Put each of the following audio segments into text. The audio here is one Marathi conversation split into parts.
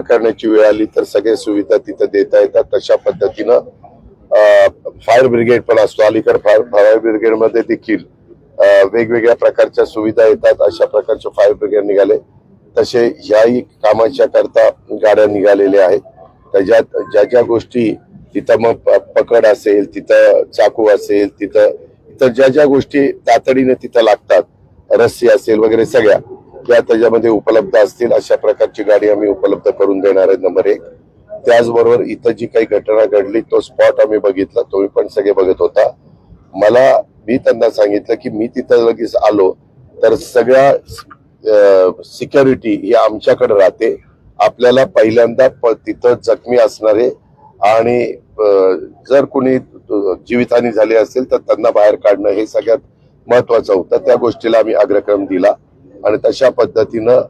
करण्याची वेळ आली तर सगळ्या सुविधा तिथं देता येतात. तशा पद्धतीनं फायर ब्रिगेड पण असतो. अलीकडे फायर फायर ब्रिगेडमध्ये देखील वेगवेगळ्या प्रकारच्या सुविधा येतात. अशा प्रकारचे फायर ब्रिगेड निघाले. तसे ह्याही कामाच्या करता गाड्या निघालेल्या आहेत. त्याच्यात ज्या ज्या गोष्टी तिथं मग पकड असेल तिथं चाकू असेल तिथं इतर ज्या ज्या गोष्टी तातडीने तिथं लागतात रस्सी असेल वगैरे सगळ्या त्या त्याच्यामध्ये उपलब्ध असतील अशा प्रकारची गाडी आम्ही उपलब्ध करून देणार आहे नंबर एक. त्याचबरोबर इथं जी काही घटना घडली तो स्पॉट आम्ही बघितला तुम्ही पण सगळे बघत होता. मला मी त्यांना सांगितलं की मी तिथं लगेच आलो तर सगळ्या सिक्युरिटी ही आमच्याकडे राहते. आपल्याला पहिल्यांदा प- तिथं जखमी असणारे आणि जर कुणी जीवितहानी झाली असेल तर त्यांना बाहेर काढणं हे सगळ्यात महत्वाचं होतं. त्या गोष्टीला आम्ही अग्रक्रम दिला. आणि तशा पद्धतीनं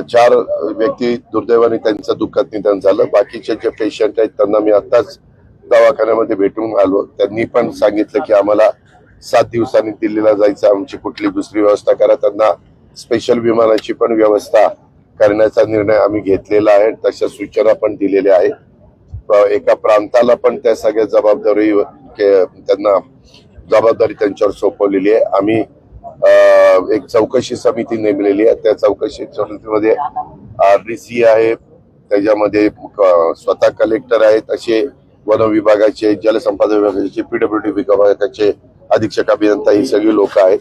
चार व्यक्ती दुर्दैवाने त्यांचं दुःखात निधन झालं. बाकीचे जे पेशंट आहेत त्यांना मी आताच दवाखान्यामध्ये भेटून आलो. त्यांनी पण सांगितलं की आम्हाला सात दिवसांनी दिल्लीला जायचं आमची कुठली दुसरी व्यवस्था करा. त्यांना स्पेशल विमानाची पण व्यवस्था करण्याचा निर्णय आम्ही घेतलेला आहे. तशा सूचना पण दिलेल्या आहेत. एका प्रांताला पण त्या सगळ्या जबाबदारी के- त्यांना जबाबदारी त्यांच्यावर सोपवलेली आहे. आम्ही एक चौकशी समिती नेमलेली आहे. त्या चौकशी समितीमध्ये आर डी सी आहे. त्याच्यामध्ये स्वतः कलेक्टर आहेत. असे वन विभागाचे जलसंपदा विभागाचे पीडब्ल्यूडी विभागाचे अधीक्षक अभियंता ही सगळी लोक आहेत.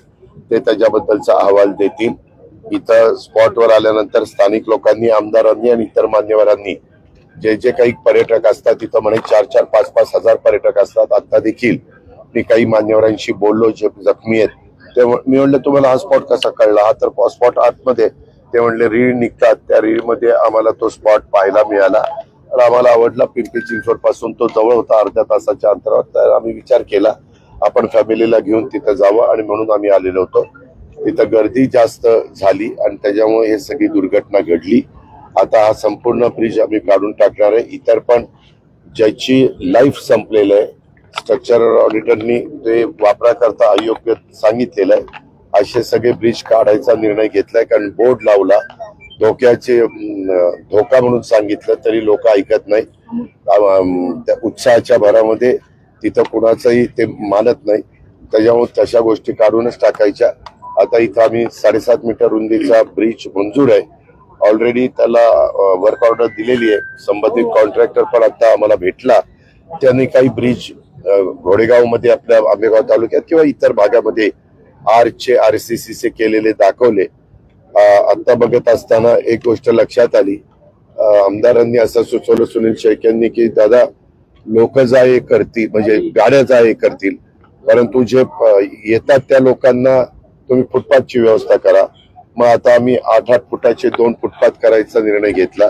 ते त्याच्याबद्दलचा अहवाल देतील. इथं स्पॉटवर आल्यानंतर स्थानिक लोकांनी आमदारांनी आणि इतर मान्यवरांनी जे जे काही पर्यटक असतात तिथं म्हणे चार चार पाच पाच हजार पर्यटक असतात. आता देखील मी काही मान्यवरांशी बोललो जे जखमी आहेत. ते मी म्हणलं तुम्हाला हा स्पॉट कसा कळला? हा तर स्पॉट आतमध्ये. ते म्हणले रीळ निघतात. त्या रीळमध्ये आम्हाला तो स्पॉट पाहायला मिळाला. तर आम्हाला आवडला पिंपरी चिंचवडपासून तो जवळ होता अर्ध्या तासाच्या अंतरावर. तर आम्ही विचार केला आपण फॅमिलीला घेऊन तिथं जावं. आणि म्हणून आम्ही आलेलो होतो. तिथं गर्दी जास्त झाली आणि त्याच्यामुळे हे सगळी दुर्घटना घडली. आता हा संपूर्ण ब्रिज आम्ही काढून टाकणार आहे. इतर पण ज्याची लाईफ संपलेलं आहे स्ट्रक्चरल ऑडिटरनी ते वापराकरता अयोग्य सांगितलेलं आहे. असे सगळे ब्रिज काढायचा निर्णय घेतलाय. कारण बोर्ड लावला. धोक्याचे धोका म्हणून सांगितलं तरी लोक ऐकत नाही. त्या उत्साहाच्या भरामध्ये तिथं कुणाचंही ते मानत नाही. त्याच्यामुळे तशा गोष्टी काढूनच टाकायच्या. आता इथं आम्ही साडेसात मीटर रुंदीचा ब्रिज मंजूर आहे. ऑलरेडी त्याला वर्क ऑर्डर दिलेली आहे. संबंधित कॉन्ट्रॅक्टर पण आता आम्हाला भेटला. त्यांनी काही ब्रिज घोडेगावमध्ये आपल्या आंबेगाव तालुक्यात किंवा इतर भागामध्ये आरचे आरसीसीचे केलेले दाखवले. आत्ता बघत असताना एक गोष्ट लक्षात आली. आमदारांनी असं सुचवलं सुनील शेख यांनी की दादा लोक जा हे करतील म्हणजे गाड्या जा हे करतील परंतु जे येतात त्या लोकांना तुम्ही फुटपाथची व्यवस्था करा. मग आता आम्ही आठ आठ फुटाचे दोन फुटपाथ करायचा निर्णय घेतला.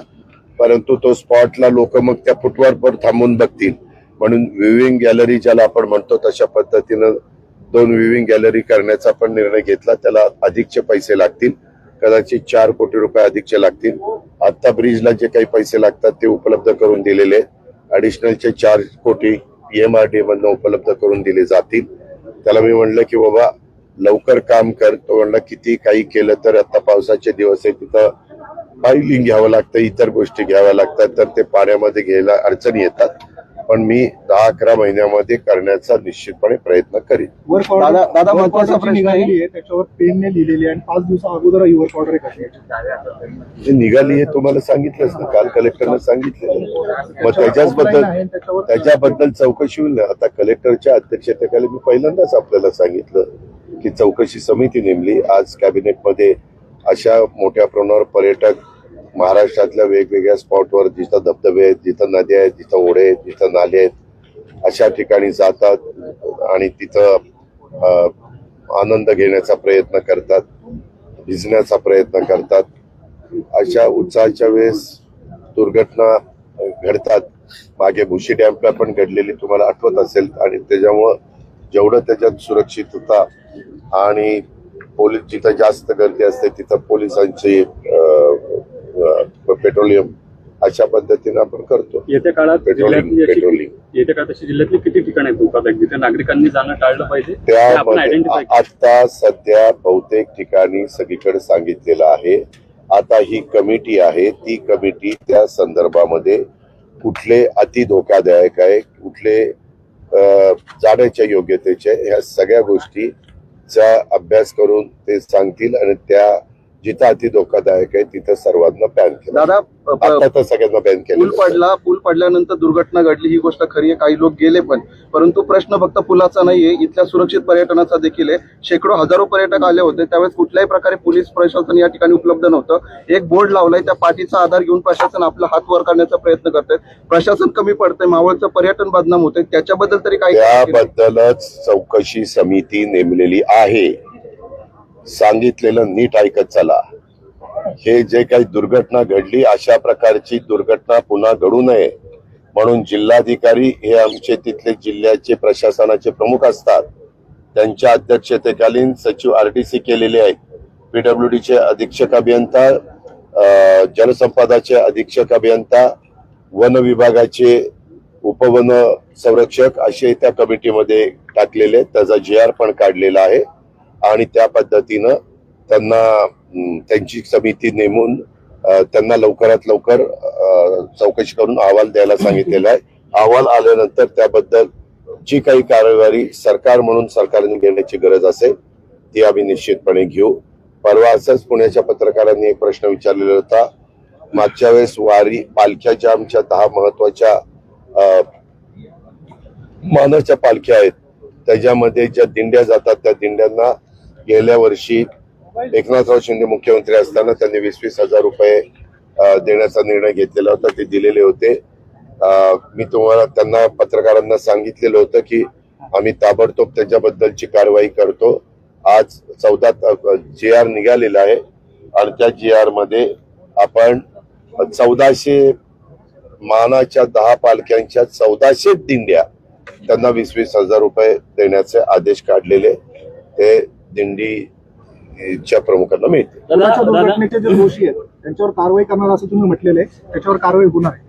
परंतु तो स्पॉटला लोक मग त्या फुटवर थांबून बघतील. म्हणून विविंग गॅलरी ज्याला आपण म्हणतो तशा पद्धतीनं दोन विविंग गॅलरी करण्याचा पण निर्णय घेतला. त्याला अधिकचे पैसे लागतील. कदाचित चार कोटी रुपये अधिकचे लागतील. आता ब्रिजला जे काही पैसे लागतात ते उपलब्ध करून दिलेले. ऍडिशनलचे चार कोटी डी मधनं उपलब्ध करून दिले जातील. त्याला मी म्हणलं की बाबा लवकर काम कर. तो म्हणला किती काही केलं तर आता पावसाचे दिवस आहे तिथं फाईलिंग घ्यावं लागतं इतर गोष्टी घ्याव्या लागतात तर ते पाण्यामध्ये घ्यायला अडचणी येतात. पण मी दहा अकरा महिन्यामध्ये करण्याचा निश्चितपणे प्रयत्न करीन. दादा- महत्त्वाचा प्रश्न आहे. त्याच्यावर पेनने लिहिलेली आहे आणि पाच दिवसा अगोदर ही वर्क ऑर्डर जे निघाली हे तुम्हाला सांगितलंच ना काल कलेक्टरनं सांगितलं मग त्याच्याच बद्दल त्याच्याबद्दल चौकशी होईल ना. आता कलेक्टरच्या अध्यक्षतेखाली मी पहिल्यांदाच आपल्याला सांगितलं की चौकशी समिती नेमली. आज कॅबिनेटमध्ये अशा मोठ्या प्रमाणावर पर्यटक महाराष्ट्रातल्या वेगवेगळ्या स्पॉटवर जिथं धबधबे आहेत जिथं नद्या आहेत जिथं ओढे आहेत जिथं नाले आहेत अशा ठिकाणी जातात आणि तिथं आनंद घेण्याचा प्रयत्न करतात भिजण्याचा प्रयत्न करतात. अशा उत्साहाच्या वेळेस दुर्घटना घडतात. मागे भुशी डॅमला पण घडलेली तुम्हाला आठवत असेल आणि त्याच्यामुळं जेवढं त्याच्यात सुरक्षितता आणि पोलीस जिथं जास्त गर्दी असते तिथं पोलिसांची पेट्रोलियम अशा पद्धतीनं आपण करतो. येत्या काळात पेट्रोलिंग पेट्रोलिंग येत्या काळात अशी जिल्ह्यातली किती ठिकाण आहेत धोकादायक जिथे नागरिकांनी जाणं टाळलं पाहिजे ते आपण त्यामध्ये आयडेंटिफाय आता सध्या बहुतेक ठिकाणी सगळीकडे सांगितलेलं आहे. आता ही कमिटी आहे ती कमिटी त्या संदर्भामध्ये कुठले अति धोकादायक आहे कुठले जाण्याच्या योग्यतेचे ह्या सगळ्या गोष्टीचा अभ्यास करून ते सांगतील आणि त्या जिथं अति धोकादायक आहे तिथं सर्वांना बॅन केलं. दादा आता तर सगळ्यांना बॅन पूल केलं पडला पूल पडल्यानंतर दुर्घटना घडली ही गोष्ट खरी आहे काही लोक गेले पण. परंतु प्रश्न फक्त पुलाचा नाहीये इथल्या सुरक्षित पर्यटनाचा देखील आहे. शेकडो हजारो पर्यटक आले होते त्यावेळेस कुठल्याही प्रकारे पोलीस प्रशासन या ठिकाणी उपलब्ध नव्हतं. एक बोर्ड लावलाय त्या पाठीचा आधार घेऊन प्रशासन आपला हात वर करण्याचा प्रयत्न करतंय. प्रशासन कमी पडतंय मावळचं पर्यटन बदनाम होतंय त्याच्याबद्दल तरी काही त्याबद्दलच चौकशी समिती नेमलेली आहे. सांगितलेलं नीट ऐकत चला. हे जे काही दुर्घटना घडली अशा प्रकारची दुर्घटना पुन्हा घडू नये. म्हणून जिल्हाधिकारी हे आमचे तिथले जिल्ह्याचे प्रशासनाचे प्रमुख असतात. त्यांच्या अध्यक्षतेखालीन सचिव आरडीसी केलेले आहेत. पीडब्ल्यू डीचे अधीक्षक अभियंता जलसंपदाचे अधीक्षक अभियंता वन विभागाचे उपवन संरक्षक असे त्या कमिटीमध्ये टाकलेले आहेत. त्याचा जी आर पण काढलेला आहे. आणि त्या पद्धतीनं त्यांना त्यांची समिती नेमून त्यांना लवकरात लवकर चौकशी करून अहवाल द्यायला सांगितलेला आहे. अहवाल आल्यानंतर त्याबद्दल जी काही कार्यवाही सरकार म्हणून सरकारने घेण्याची गरज असेल ती आम्ही निश्चितपणे घेऊ. परवा असंच पुण्याच्या पत्रकारांनी एक प्रश्न विचारलेला होता. मागच्या वेळेस वारी पालख्याच्या आमच्या दहा महत्त्वाच्या अं, मानाच्या पालख्या आहेत. त्याच्यामध्ये ज्या दिंड्या जातात त्या दिंड्यांना गेल्या वर्षी एकनाथराव शिंदे मुख्यमंत्री असताना त्यांनी वीस वीस हजार रुपये देण्याचा निर्णय घेतलेला होता ते दिलेले होते. मी तुम्हाला त्यांना पत्रकारांना सांगितलेलं होतं की आम्ही ताबडतोब त्याच्याबद्दलची कारवाई करतो. आज चौदा जी आर निघालेला आहे आणि त्या जी आरमध्ये आपण चौदाशे मानाच्या दहा पालख्यांच्या चौदाशे दिंड्या त्यांना वीस वीस हजार रुपये देण्याचे आदेश काढलेले. ते दिंडीच्या प्रमुखांना मिळते. पुलाच्या दुर्घटनेचे जे दोषी आहेत त्यांच्यावर कारवाई करणार असं तुम्ही म्हटलेलं आहे त्याच्यावर कारवाई होणार आहे.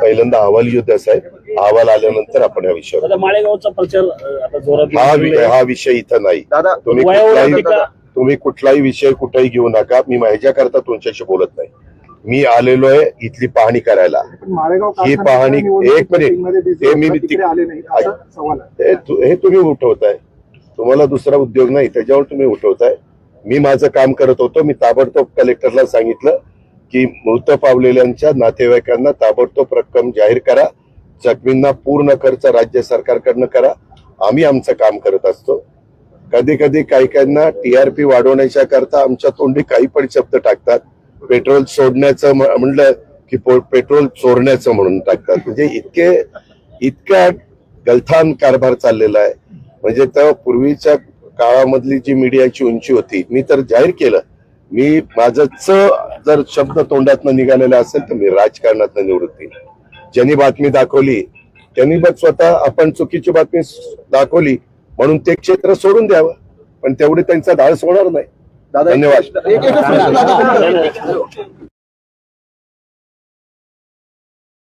पहिल्यांदा अहवाल युद्ध असायला अहवाल आल्यानंतर आपण या विषयावर माळेगावचा प्रचार अ, आता जोरात हा येऊ वि-. हा विषय इथं नाही. दादा तुम्ही वयावर कुठलाही टीका- तुम्ही कुठलाही विषय कुठेही घेऊ नका. मी ह्याच्याकरता तुमच्याशी बोलत नाही. मी आलेलो आहे इथली पाहणी करायला. पण माळेगाव ही कारखान्याच्या पाहणी- एक मिनिट. टीममध्ये busy ते मी होता, तिकडे आले नाही असा सवाल आहे. हे तु- हे तुम्ही उठवताय. तुम्हाला दुसरा उद्योग नाही त्याच्यावर तुम्ही उठवताय. मी माझं काम करत होतो मी ताबडतोब कलेक्टरला सांगितलं की मृत पावलेल्यांच्या नातेवाईकांना ताबडतोब रक्कम जाहीर करा जखमींना पूर्ण खर्च राज्य सरकारकडनं करा. आम्ही आमचं काम करत असतो. कधी कधी काही काहींना टीआरपी वाढवण्याच्या करता आमच्या तोंडी काही पण शब्द टाकतात. पेट्रोल सोडण्याचं म्हणलं की पो- पेट्रोल चोरण्याचं म्हणून टाकतात. म्हणजे इतके इतका गलथान कारभार चाललेला आहे. म्हणजे त्या पूर्वीच्या काळामधली जी मीडियाची उंची होती मी तर जाहीर केलं मी माझं च जर शब्द तोंडातनं निघालेला असेल तर मी राजकारणातनं निवृत्ती ज्यांनी बातमी दाखवली त्यांनी बघ स्वतः आपण चुकीची बातमी दाखवली म्हणून ते क्षेत्र सोडून द्यावं पण तेवढी त्यांचा धाडस होणार नाही धन्यवाद.